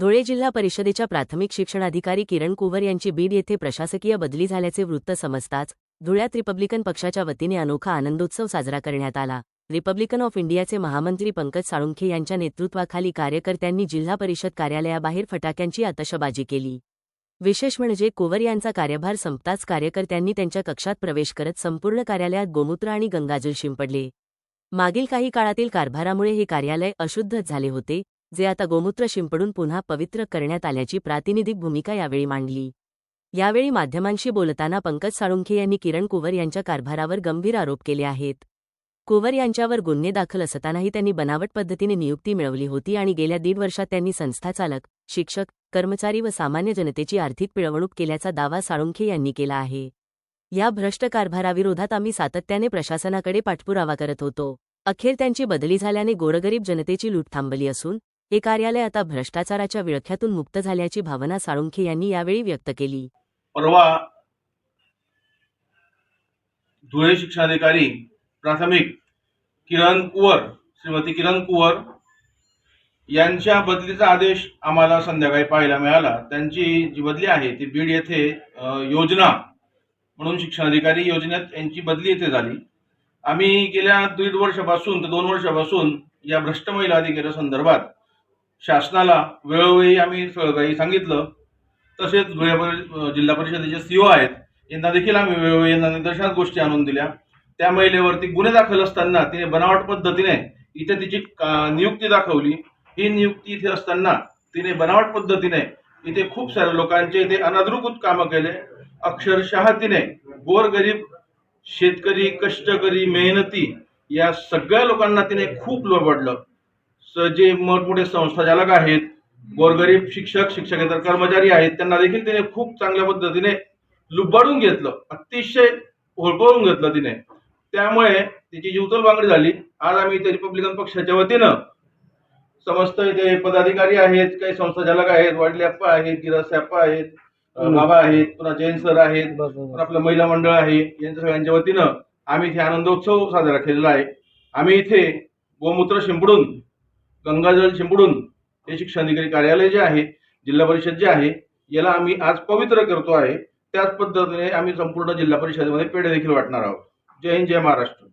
धुळे जिल्हा परिषदेच्या प्राथमिक शिक्षणाधिकारी किरण कुवर यांची बीड येथे प्रशासकीय बदली झाल्याचे वृत्त समजताच धुळ्यात रिपब्लिकन पक्षाच्या वतीने अनोखा आनंदोत्सव साजरा करण्यात आला. रिपब्लिकन ऑफ इंडियाचे महामंत्री पंकज साळुंखे यांच्या नेतृत्वाखाली कार्यकर्त्यांनी जिल्हा परिषद कार्यालयाबाहेर फटाक्यांची आतषबाजी केली. विशेष म्हणजे कोवर यांचा कार्यभार संपताच कार्यकर्त्यांनी त्यांच्या कक्षात प्रवेश करत संपूर्ण कार्यालयात गोमूत्र आणि गंगाजल शिंपडले. मागील काही काळातील कारभारामुळे हे कार्यालय अशुद्ध झाले होते जे आता गोमूत्र शिंपडून पुन्हा पवित्र करण्यात आल्याची प्रातिनिधिक भूमिका यावेळी मांडली. यावेळी माध्यमांशी बोलताना पंकज साळुंखे यांनी किरण कुवर यांच्या कारभारावर गंभीर आरोप केले आहेत. कुवर यांच्यावर गुन्हे दाखल असतानाही त्यांनी बनावट पद्धतीने नियुक्ती मिळवली होती आणि गेल्या दीड वर्षात त्यांनी संस्थाचालक शिक्षक कर्मचारी व सामान्य जनतेची आर्थिक पिळवणूक केल्याचा दावा साळुंखे यांनी केला आहे. या भ्रष्ट कारभाराविरोधात आम्ही सातत्याने प्रशासनाकडे पाठपुरावा करत होतो. अखेर त्यांची बदली झाल्याने गोरगरीब जनतेची लूट थांबली असून हे कार्यालय आता भ्रष्टाचाराच्या विळख्यातून मुक्त झाल्याची भावना साळुंखे यांनी यावेळी व्यक्त केली. परवा धुळे शिक्षणाधिकारी प्राथमिक किरण कुवर श्रीमती किरण कुवर यांच्या बदलीचा आदेश आम्हाला संध्याकाळी पाहायला मिळाला. त्यांची जी बदली आहे ती बीड येथे योजना म्हणून शिक्षणाधिकारी योजनेत यांची बदली येथे झाली. आम्ही गेल्या दीड वर्षापासून ते दोन वर्षापासून या भ्रष्ट महिला अधिकारी संदर्भात शासनाला वेळोवेळी आम्ही काही सांगितलं. तसेच धुळे जिल्हा परिषदेचे सीओ आहेत यांना देखील आम्ही वेळोवेळी यांना निदर्शनात गोष्टी आणून दिल्या. त्या महिलेवरती गुन्हे दाखल असताना तिने बनावट पद्धतीने इथे तिची का- नियुक्ती दाखवली. ही नियुक्ती इथे असताना तिने बनावट पद्धतीने इथे खूप साऱ्या लोकांचे इथे अनधिकृत कामं केले. अक्षरशः तिने गोरगरीब शेतकरी कष्टकरी मेहनती या सगळ्या लोकांना तिने खूप लोबडलं जे मोठमोठे संस्थाचालक आहेत गोरगरीब शिक्षक शिक्षकेतर कर्मचारी आहेत त्यांना देखील तिने खूप चांगल्या पद्धतीने लुबाडून घेतलं अतिशय होळपळून घेतलं तिने. त्यामुळे तिची जीवतल बांगडी झाली आज आम्ही इथे रिपब्लिकन पक्षाच्या वतीनं समस्त इथे पदाधिकारी आहेत काही संस्थाचालक आहेत वाडले अप्पा आहेत गिरासे अप्पा आहेत बाबा आहेत पुन्हा जैन सर आहेत आपलं महिला मंडळ आहे यांच्या सगळ्यांच्या वतीनं आम्ही इथे आनंदोत्सव साजरा केलेला आहे. आम्ही इथे गोमूत्र शिंपडून गंगाजल शिंपडून हे शिक्षणाधिकारी कार्यालय जे आहे जिल्हा परिषद जे आहे याला आम्ही आज पवित्र करतो आहे. त्याच पद्धतीने आम्ही संपूर्ण जिल्हा परिषदेमध्ये पेढे देखील वाटणार आहोत. जय हिंद जय महाराष्ट्र.